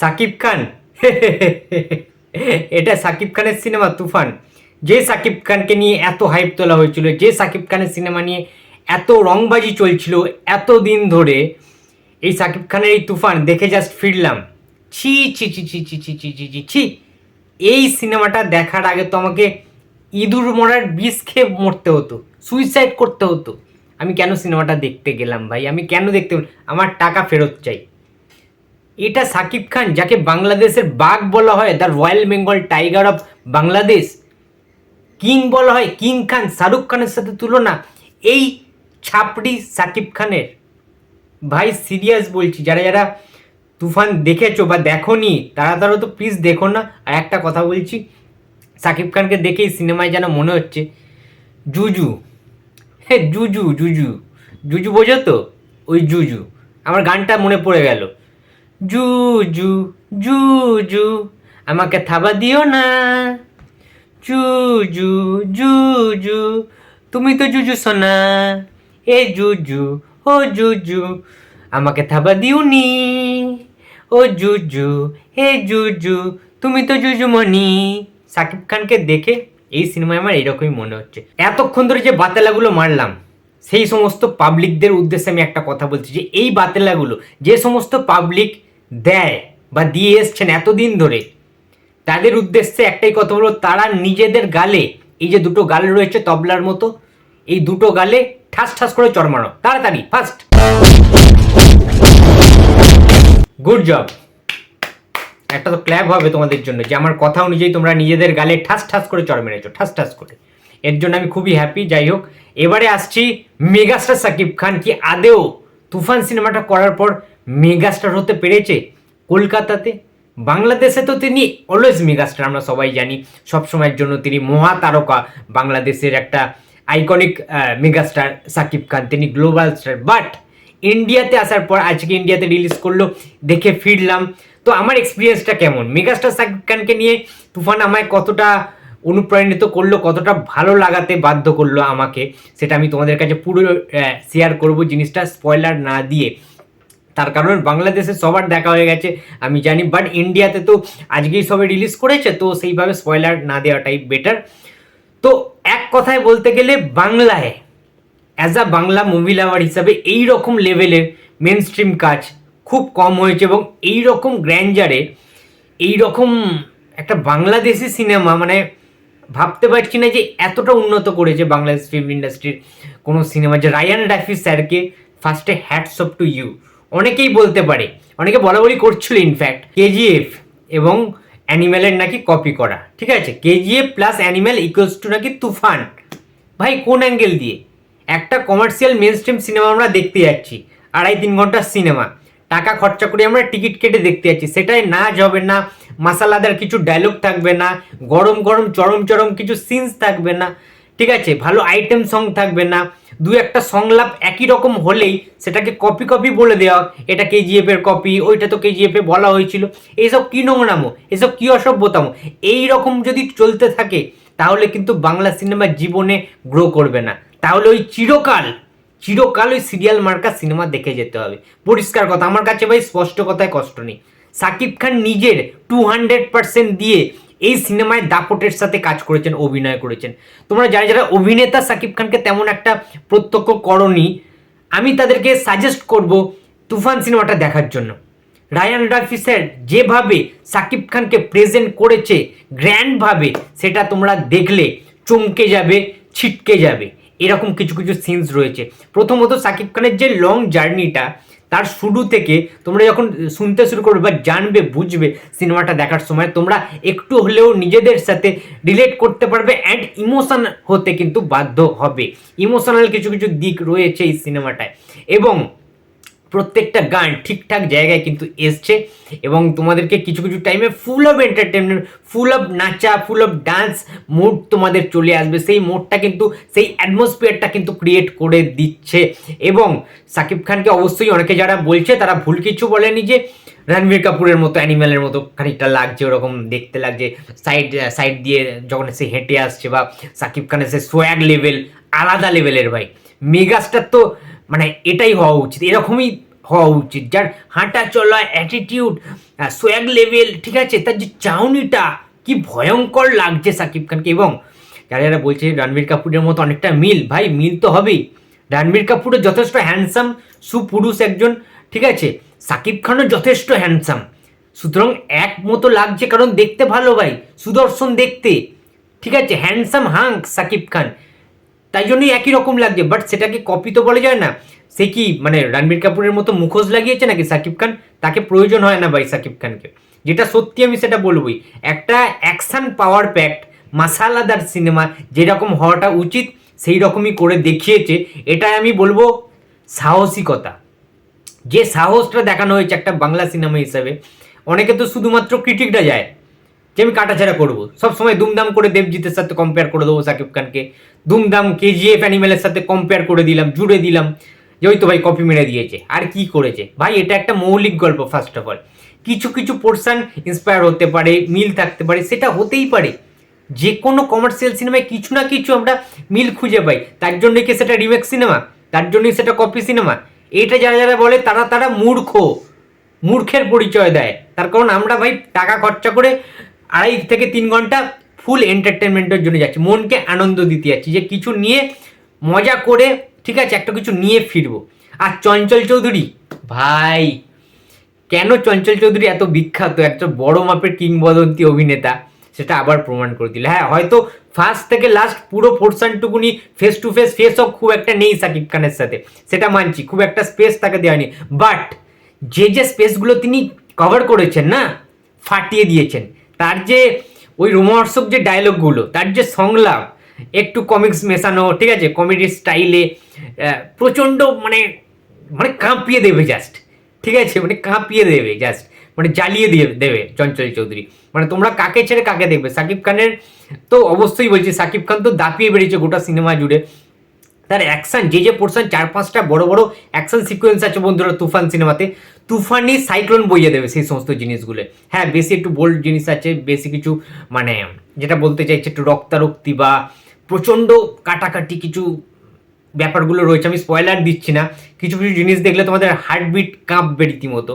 সাকিব খান। এটা সাকিব খানের সিনেমা, তুফান। যে সাকিব খানকে নিয়ে এত হাইপ তোলা হয়েছিল, যে সাকিব খানের সিনেমা নিয়ে এত রংবাজি চলছিল এত দিন ধরে, এই সাকিব খানের এই তুফান দেখে জাস্ট ফিরলাম। ছি ছি ছি ছি ছি ছি ছি ছি ছি ছি। এই সিনেমাটা দেখার আগে তো আমাকে ইঁদুর মরার বিষ খেয়ে মরতে হতো সুইসাইড করতে হতো। আমি কেন সিনেমাটা দেখতে গেলাম ভাই? আমি কেন দেখতে আমার টাকা ফেরত চাই। এটা সাকিব খান, যাকে বাংলাদেশের বাঘ বলা হয় the royal Bengal tiger of Bangladesh king বলা হয়, কিং খান, শাহরুখ খানের সাথে তুলনা, এই ছাপড়ি সাকিব খানের। ভাই সিরিয়াস বলছি, যারা যারা তুফান দেখেছ বা দেখোনি, তারা তারা তো প্লিজ দেখো না। আর একটা কথা বলছি, সাকিব খানকে দেখেই সিনেমায় যেন মনে হচ্ছে, জুজু। হ্যাঁ জুজু জুজু। জুজু বোঝো তো? ওই জুজু। আমার গানটা মনে পড়ে গেল। জুজু জুজু আমাকে থাবা দিও না। জুজু জুজু তুমি তো জুজু সোনা। এ জুজু ও জুজু আমাকে থাবা দিওনি ও জুজু হে জুজু তুমি তো জুজুমণি সাকিব খানকে দেখে এই সিনেমায় আমার এরকমই মনে হচ্ছে। এতক্ষণ ধরে যে বাতেলাগুলো মারলাম, সেই সমস্ত পাবলিকদের উদ্দেশ্যে আমি একটা কথা বলছি যে এই বাতেলাগুলো, যে সমস্ত পাবলিক দেয় বা দিয়ে এসছেন এতদিন ধরে। তাদের উদ্দেশ্যে একটাই কথা হলো, তারা নিজেদের গালে, এই যে দুটো গাল রয়েছে তবলার মতো, এই দুটো গালে ঠাস ঠাস করে চড় মারো। তাড়াতাড়ি ফার্স্ট গুড জব একটা তো ক্ল্যাব হবে তোমাদের জন্য, যে আমার কথা অনুযায়ী তোমরা নিজেদের গালে ঠাস ঠাস করে চড় মেরেছো, ঠাস ঠাস করে। এর জন্য আমি খুবই হ্যাপি যাই হোক। এবারে আসছি মেগাস্টার সাকিব খান কি আদেও তুফান সিনেমাটা করার পর মেগাস্টার হতে পেরেছে কলকাতাতে। বাংলাদেশে তো তিনি অলওয়েজ মেগাস্টার আমরা সবাই জানি। সব সময়ের জন্য তিনি মহা তারকা বাংলাদেশের একটা আইকনিক মেগাস্টার সাকিব খান। তিনি গ্লোবাল স্টার বাট ইন্ডিয়াতে আসার পর আজকে ইন্ডিয়াতে রিলিজ করল, দেখে ফিরলাম। তো আমার এক্সপিরিয়েন্সটা কেমন? মেগাস্টার সাকিব খানকে নিয়ে তুফান আমায় কতটা অনুপ্রাণিত করল, কতটা ভালো লাগাতে বাধ্য করল আমাকে, সেটা আমি তোমাদের কাছে পুরো শেয়ার করব। জিনিসটা স্পয়লার না দিয়ে। তার কারণ বাংলাদেশে সবার দেখা হয়ে গেছে, আমি জানি বাট ইন্ডিয়াতে তো আজকেই সবে রিলিজ করেছে, তো সেইভাবে স্পয়লার না দেওয়াটাই বেটার তো এক কথায় বলতে গেলে বাংলায় as a Bangla movie lover হিসাবে এই রকম লেভেলের মেন স্ট্রিম কাজ খুব কম হয়েছে এবং এই রকম গ্র্যান্ডারে এই রকম একটা বাংলাদেশি সিনেমা মানে ভাবতে পারছি না যে এতটা উন্নত করেছে বাংলাদেশ ফিল্ম ইন্ডাস্ট্রির কোনো সিনেমা যে রায়ান রাফি স্যারকে ফার্স্টে হ্যাটস অফ টু ইউ অনেকেই বলতে পারে, অনেকে বলা বলি করছিল ইনফ্যাক্ট কেজিএফ এবং অ্যানিম্যালের নাকি কপি করা, ঠিক আছে? KGF plus animal equals to নাকি তুফান। ভাই, কোন অ্যাঙ্গেল দিয়ে? একটা কমার্শিয়াল মেন স্ট্রিম সিনেমা আমরা দেখতে যাচ্ছি, আড়াই তিন ঘণ্টার সিনেমা টাকা খরচা করে আমরা টিকিট কেটে দেখতে যাচ্ছি সেটাই নাচ হবে না মাসালাদার কিছু ডায়লগ থাকবে না, গরম গরম চরম চরম কিছু সিনস থাকবে না, ঠিক আছে? ভালো আইটেম সং থাকবে না দু একটা সংলাপ একই রকম হলেই সেটাকে কপি কপি বলে দেওয়া এটা কেজিএফ এর কপি ওইটা তো কেজিএফ বলা হয়েছিল। এইসব কি নোংরামো? এসব কি অসভ্যতামো? এই রকম যদি চলতে থাকে, তাহলে কিন্তু বাংলা সিনেমা জীবনে গ্রো করবে না। তাহলে ওই চিরকাল চিরকাল ওই সিরিয়াল মার্কা সিনেমা দেখে যেতে হবে। পরিষ্কার কথা, আমার কাছে ভাই স্পষ্ট কথায় কষ্ট নেই। সাকিব খান নিজের টু হান্ড্রেড পার্সেন্ট দিয়ে এই সিনেমায় দাপটের সাথে কাজ করেছেন, অভিনয় করেছেন। তোমরা যারা যারা অভিনেতা সাকিব খানকে তেমন একটা প্রত্যক্ষ করনি, আমি তাদেরকে সাজেস্ট করব তুফান সিনেমাটা দেখার জন্য। রায়ান রাফি স্যার যেভাবে সাকিব খানকে প্রেজেন্ট করেছে গ্র্যান্ডভাবে সেটা তোমরা দেখলে চমকে যাবে, ছিটকে যাবে। এরকম কিছু কিছু সিনস রয়েছে। প্রথমত সাকিব খানের যে লং জার্নিটা তার শুরু থেকে তোমরা যখন শুনতে শুরু করবে বা জানবে, বুঝবে সিনেমাটা দেখার সময়, তোমরা একটু হলেও নিজেদের সাথে রিলেট করতে পারবে অ্যান্ড ইমোশন হতে কিন্তু বাধ্য হবে। ইমোশনাল কিছু কিছু দিক রয়েছে এই সিনেমাটায়। এবং প্রত্যেকটা গান ঠিকঠাক জায়গায় কিন্তু এসছে এবং তোমাদেরকে কিছু কিছু টাইমে full of entertainment full of নাচা ফুল অফ ডান্স মুড তোমাদের চলে আসবে। সেই মোডটা কিন্তু, সেই অ্যাটমসফিয়ারটা কিন্তু ক্রিয়েট করে দিচ্ছে। এবং সাকিব খানকে অবশ্যই অনেকে যারা বলছে, তারা ভুল কিছু বলেনি যে রণবীর কাপুরের মতো অ্যানিম্যালের মতো খানিকটা লাগছে, ওরকম দেখতে লাগছে। সাইড সাইড দিয়ে যখন সে হেঁটে আসছে বা সাকিব খানের সে সোয়াগ লেভেল আলাদা লেভেলের ভাই। মেগাস্টার তো মানে এটাই হওয়া উচিত, এরকমই হওয়া উচিত। যার হাঁটা চলা অ্যাটিটিউড সোয়াগ লেভেল ঠিক আছে? তার যে চাউনিটা, কি ভয়ঙ্কর লাগছে সাকিব খানকে। এবং যারা যারা বলছে রণবীর কাপুরের মতো অনেকটা মিল, ভাই, মিল তো হবেই। রণবীর কাপুরও যথেষ্ট হ্যান্ডসাম সুপুরুষ একজন, ঠিক আছে? সাকিব খানও যথেষ্ট হ্যান্ডসাম সুতরাং এক মতো লাগছে কারণ দেখতে ভালো, ভাই। সুদর্শন দেখতে, ঠিক আছে? Handsome hunk Shakib Khan. তাই জন্যই একই রকম লাগছে। বাট সেটাকে কপি তো বলা যায় না। সে কি মানে রণবীর কাপুরের মতো মুখোশ লাগিয়েছে নাকি সাকিব খান? তাকে প্রয়োজন হয় না ভাই সাকিব খানকে। যেটা সত্যি আমি সেটা বলবই। একটা অ্যাকশন পাওয়ার প্যাক্ট মাসালাদার সিনেমা যেরকম হওয়াটা উচিত সেই রকমই করে দেখিয়েছে। এটাই আমি বলব সাহসিকতা। যে সাহসটা দেখানো হয়েছে একটা বাংলা সিনেমা হিসাবে, অনেকে তো শুধুমাত্র ক্রিটিকটা যায়। যে আমি কাটাছাড়া করব। সবসময় দুমদাম করে দেবজিতের সাথে কম্পেয়ার করে দেবো সাকিব খানকে। দুমদাম কেজিএফ অ্যানিমেলের সাথে কম্পেয়ার করে দিলাম, জুড়ে দিলাম। যে ওই তো ভাই কপি মেরে দিয়েছে। আর কি করেছে? ভাই, এটা একটা মৌলিক গল্প ফার্স্ট অফ অল কিছু কিছু পোর্শন ইন্সপায়ার হতে পারে, মিল থাকতে পারে, সেটা হতেই পারে। যে কোনো কমার্শিয়াল সিনেমায় কিছু না কিছু আমরা মিল খুঁজে পাই। তার জন্যই কি সেটা রিমেক সিনেমা তার জন্যই সেটা কপি সিনেমা এটা যারা যারা বলে, তারা তারা মূর্খ। মূর্খের পরিচয় দেয়। তার কারণ আমরা ভাই টাকা খরচা করে আড়াই থেকে তিন ঘণ্টা ফুল এন্টারটেনমেন্টের জন্য যাচ্ছি। মনকে আনন্দ দিতে যাচ্ছি যে কিছু নিয়ে মজা করে, ঠিক আছে, একটা কিছু নিয়ে ফিরবো। আর চঞ্চল চৌধুরী, ভাই, কেন চঞ্চল চৌধুরী এত বিখ্যাত? একটা বড় মাপের কিংবদন্তি অভিনেতা, সেটা আবার প্রমাণ করে দিল। হ্যাঁ হয়তো ফার্স্ট থেকে লাস্ট পুরো পোর্শনটুকুনি face to face face off খুব একটা নেই সাকিব খানের সাথে। সেটা মানছি, খুব একটা স্পেস তাকে দেওয়ানি বাট যে যে স্পেসগুলো তিনি কভার করেছেন না, ফাটিয়ে দিয়েছেন তার যে ওই রোমহর্ষক যে ডায়লগগুলো তার যে সংলাপ, একটু কমিক্স মেশানো, ঠিক আছে? কমেডি স্টাইলে প্রচণ্ড মানে মানে কাঁপিয়ে দেবে জাস্ট ঠিক আছে? মানে কাঁপিয়ে দেবে জাস্ট মানে জ্বালিয়ে দিয়ে দেবে চঞ্চল চৌধুরী। মানে তোমরা কাকে ছেড়ে কাকে দেখবে? সাকিব খানের তো অবশ্যই বলছি, সাকিব খান তো দাপিয়ে বেরিয়েছে গোটা সিনেমা জুড়ে। তার অ্যাকশন যে যে পোর্শন চার পাঁচটা বড় বড় অ্যাকশন সিকোয়েন্স আছে বন্ধুরা তুফান সিনেমাতে, তুফানি সাইক্লোন বইয়ে দেবে সেই সমস্ত জিনিসগুলো। হ্যাঁ বেশি একটু বোল্ড জিনিস আছে, বেশি কিছু মানে যেটা বলতে চাইছে একটু রক্তারক্তি বা প্রচণ্ড কাটাকাটি কিছু ব্যাপারগুলো রয়েছে। আমি স্পয়লার দিচ্ছি না। কিছু কিছু জিনিস দেখলে তোমাদের হার্টবিট কাঁপবে রীতিমতো।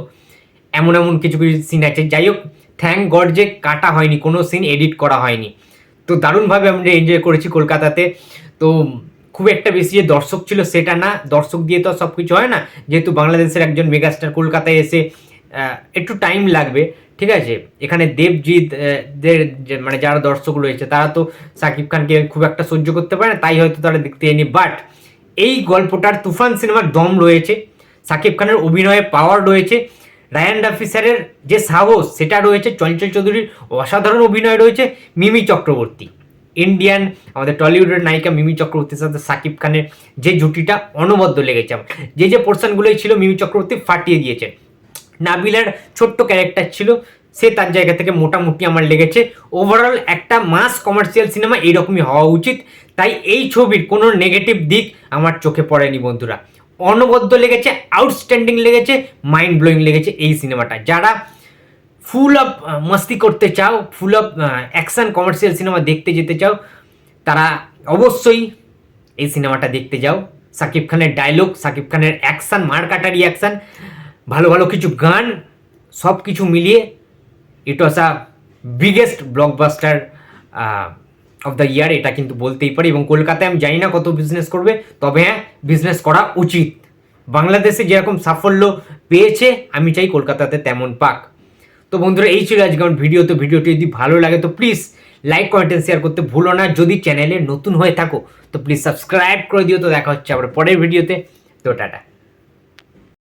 এমন এমন কিছু কিছু সিন আছে। যাই হোক থ্যাংক গড যে কাটা হয়নি, কোনো সিন এডিট করা হয়নি। তো দারুণভাবে আমরা এনজয় করেছি কলকাতাতে। তো খুব একটা বেশি যে দর্শক ছিল সেটা না। দর্শক দিয়ে তো সব কিছু হয় না। যেহেতু বাংলাদেশের একজন মেগাস্টার কলকাতায় এসে একটু টাইম লাগবে, ঠিক আছে? এখানে দেবজিৎ মানে যারা দর্শক রয়েছে, তারা তো সাকিব খানকে খুব একটা সহ্য করতে পারে না, তাই হয়তো তারা দেখতে এনি। বাট এই গল্পটার তুফান সিনেমার দম রয়েছে, সাকিব খানের অভিনয়ে পাওয়ার রয়েছে, রায়ান রাফি স্যারের যে সাহস, সেটা রয়েছে, চঞ্চল চৌধুরীর অসাধারণ অভিনয় রয়েছে, মিমি চক্রবর্তী। ইন্ডিয়ান আমাদের টলিউডের নায়িকা মিমি চক্রবর্তীর সাথে সাকিব খানের যে জুটিটা অনবদ্য লেগেছে। আমার যে যে পোর্শনগুলোই ছিল মিমি চক্রবর্তী ফাটিয়ে দিয়েছে। নাবিলার ছোট্ট ক্যারেক্টার ছিল, সে তার জায়গা থেকে মোটামুটি আমার লেগেছে। ওভারঅল একটা মাস কমার্শিয়াল সিনেমা এইরকমই হওয়া উচিত। তাই এই ছবির কোনো নেগেটিভ দিক আমার চোখে পড়েনি, বন্ধুরা। অনবদ্য লেগেছে আউটস্ট্যান্ডিং লেগেছে মাইন্ড ব্লোয়িং লেগেছে এই সিনেমাটা যারা ফুল অফ মস্তি করতে চাও full of action commercial cinema দেখতে যেতে চাও, তারা অবশ্যই এই সিনেমাটা দেখতে যাও। সাকিব খানের ডায়লগ সাকিব খানের অ্যাকশন মার কাটার রিয়াকশান ভালো ভালো কিছু গান, সব কিছু মিলিয়ে it was a biggest blockbuster of the year এটা কিন্তু বলতেই পারি। এবং কলকাতায় আমি জানি না কত বিজনেস করবে, তবে হ্যাঁ বিজনেস করা উচিত। বাংলাদেশে যেরকম সাফল্য পেয়েছে, আমি চাই কলকাতাতে তেমন পাক। তো বন্ধুরা, এই ছিল আজকে আমার ভিডিও তো ভিডিওটি যদি ভালো লাগে, তো প্লিজ লাইক কমেন্ট শেয়ার করতে ভুলো না। যদি চ্যানেলে নতুন হয়ে থাকো, তো প্লিজ সাবস্ক্রাইব করে দিও। তো দেখা হচ্ছে আবার পরের ভিডিওতে তো টাটা।